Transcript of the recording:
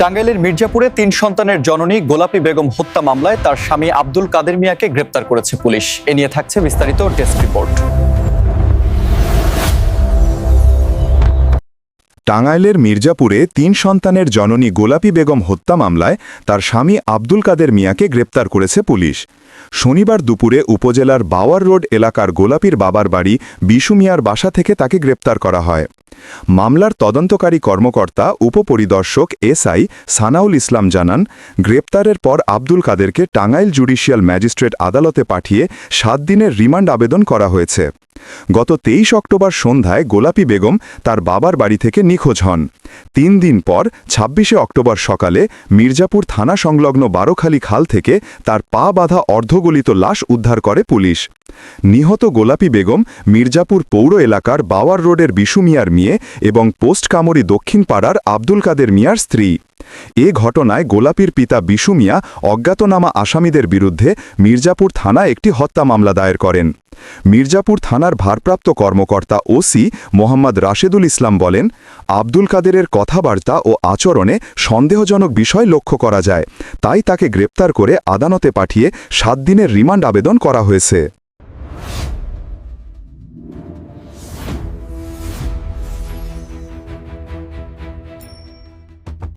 টাঙ্গাইলের মির্জাপুরে তিন সন্তানের জননী গোলাপী বেগম হত্যা মামলায় তার স্বামী আব্দুল কাদের মিয়াকে গ্রেপ্তার করেছে পুলিশ। এ নিয়ে থাকছে বিস্তারিত ডেস্ক রিপোর্ট। টাঙ্গাইলের মির্জাপুরে তিন সন্তানের জননী গোলাপী বেগম হত্যা মামলায় তার স্বামী আব্দুল কাদের মিয়াকে গ্রেপ্তার করেছে পুলিশ। শনিবার দুপুরে উপজেলার বাওয়ার রোড এলাকার গোলাপীর বাবার বাড়ি বিশু মিয়ার বাসা থেকে তাকে গ্রেপ্তার করা হয়। মামলার তদন্তকারী কর্মকর্তা, উপপরিদর্শক এসআই সানাউল ইসলাম জানান, গ্রেপ্তারের পর আব্দুল কাদেরকে টাঙ্গাইল জুডিশিয়াল ম্যাজিস্ট্রেট আদালতে পাঠিয়ে সাত দিনের রিমান্ড আবেদন করা হয়েছে। গত তেইশ অক্টোবর সন্ধ্যায় গোলাপী বেগম তার বাবার বাড়ি থেকে নিখোঁজ হন। তিন দিন পর, ছাব্বিশে অক্টোবর সকালে মির্জাপুর থানা সংলগ্ন বারোখালী খাল থেকে তার পা বাঁধা অর্ধগলিত লাশ উদ্ধার করে পুলিশ। নিহত গোলাপি বেগম মির্জাপুর পৌর এলাকার বাওয়ার রোডের বিশু মিয়ার মেয়ে এবং পোস্ট কামরি দক্ষিণ পাড়ার আব্দুল কাদের মিয়ার স্ত্রী। এ ঘটনায় গোলাপির পিতা বিশু মিয়া অজ্ঞাতনামা আসামিদের বিরুদ্ধে মির্জাপুর থানায় একটি হত্যা মামলা দায়ের করেন। মির্জাপুর থানার ভারপ্রাপ্ত কর্মকর্তা ওসি মোহাম্মদ রাশেদুল ইসলাম বলেন, আব্দুল কাদেরের কথাবার্তা ও আচরণে সন্দেহজনক বিষয় লক্ষ্য করা যায়। তাই তাকে গ্রেপ্তার করে আদালতে পাঠিয়ে সাত দিনের রিমান্ড আবেদন করা হয়েছে।